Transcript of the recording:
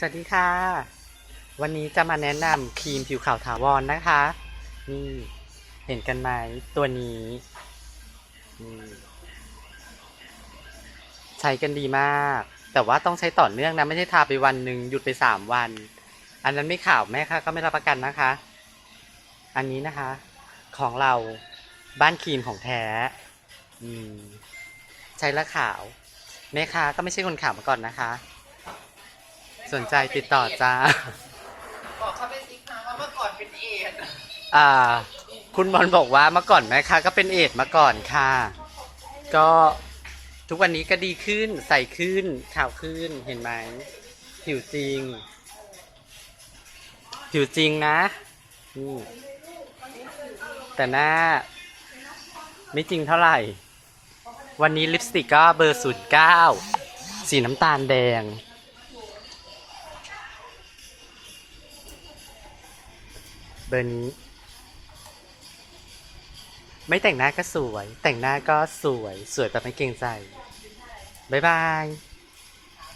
สวัสดีค่ะ วันนี้จะมาแนะนำครีมผิวขาวถาวรนะคะ นี่เห็นกันไหมตัวนี้นี่ใช้กันดีมาก แต่ว่าต้องใช้ต่อเนื่องนะ ไม่ใช่ทาไปวันหนึ่งหยุดไปสามวัน อันนั้นไม่ขาวแม่ค่ะก็ไม่รับประกันนะคะ อันนี้นะคะ ของเราบ้านครีมของแท้ใช้แล้วขาวแม่ค้าก็ไม่ใช่คนขาวมาก่อนนะคะ สนใจติดต่อจ้า บอกเขาไปสิคะว่าเมื่อก่อนเป็นเอดส์อ่า คุณบอลบอกว่าเมื่อก่อนแม่ค้าก็เป็นเอดส์มาก่อนค่ะ ก็ทุกวันนี้ก็ดีขึ้นใสขึ้นขาวขึ้นเห็นไหมผิวจริง ผิวจริงนะนี่แต่หน้า ไม่จริงเท่าไหร่ วันนี้ลิปสติกก็เบอร์ศูนย์เก้าสีน้ำตาลแดง เบอร์นี้ ไม่แต่งหน้าก็สวย แต่งหน้าก็สวย สวยแบบไม่เกรงใจ บ๊ายบาย